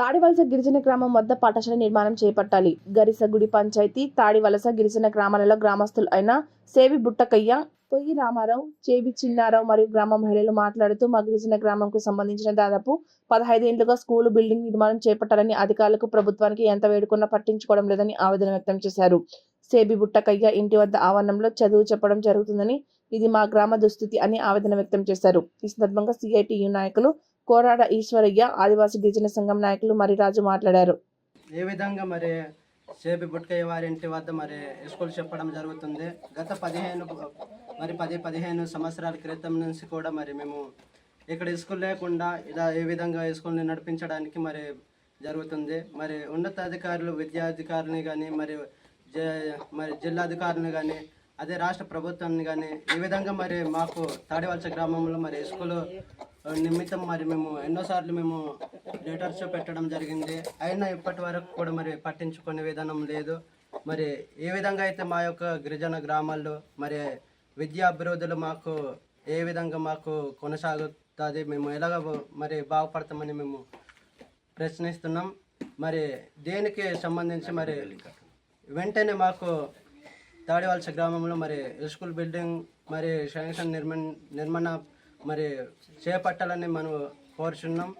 తాడివలస గిరిజన గ్రామం వద్ద పాఠశాల నిర్మాణం చేపట్టాలి. గరిసగుడి పంచాయతీ తాడివలస గిరిజన గ్రామాలలో గ్రామస్తులు అయిన సేవి బుట్టకయ్య పొయ్యి రామారావు చేవి చిన్నారావు మరియు గ్రామ మహిళలు మాట్లాడుతూ మా గిరిజన గ్రామంకు సంబంధించిన దాదాపు పదహైదు ఏళ్ళుగా స్కూలు బిల్డింగ్ నిర్మాణం చేపట్టాలని అధికారులకు ప్రభుత్వానికి ఎంత వేడుకున్నా పట్టించుకోవడం లేదని ఆవేదన వ్యక్తం చేశారు. సేబి బుట్టకయ్య ఇంటి వద్ద ఆవరణంలో చదువు చెప్పడం జరుగుతుందని ఇది మా గ్రామ దుస్థితి అని ఆవేదన వ్యక్తం చేశారు. ఈ సందర్భంగా సిఐటియు నాయకులు కోరాడ ఈశ్వరయ్య ఆదివాసీ గిరిజన సంఘం నాయకులు మరి రాజు మాట్లాడారు. ఏ విధంగా మరి సేబి బుట్కయ్య వారి ఇంటి వద్ద మరి స్కూల్ చెప్పడం జరుగుతుంది? గత పదిహేను మరి పది పదిహేను సంవత్సరాల క్రితం నుంచి కూడా మరి మేము ఇక్కడ స్కూల్ లేకుండా ఇలా ఏ విధంగా స్కూల్ని నడిపించడానికి మరి జరుగుతుంది. మరి ఉన్నతాధికారులు విద్యాధికారులని కానీ మరి జ- మరి జిల్లాధికారులను కానీ అదే రాష్ట్ర ప్రభుత్వాన్ని కానీ ఈ విధంగా మరి మాకు తాడివలస గ్రామంలో మరి స్కూల్ నిమిత్తం మరి మేము ఎన్నోసార్లు మేము లెటర్స్ పెట్టడం జరిగింది. అయినా ఇప్పటి వరకు కూడా మరి పట్టించుకునే విధానం లేదు. మరి ఏ విధంగా అయితే మా యొక్క గిరిజన గ్రామాల్లో మరి విద్యా అభివృద్ధులు మాకు ఏ విధంగా మాకు కొనసాగుతుంది మేము ఎలాగ మరి బాగుపడతామని మేము ప్రశ్నిస్తున్నాం. మరి దేనికి సంబంధించి మరి వెంటనే మాకు తాడివలస గ్రామంలో మరి స్కూల్ బిల్డింగ్ మరి శాంక్షన్ నిర్మాణ నిర్మాణ మరి చేపట్టాలని మనం కోరుచున్నాం.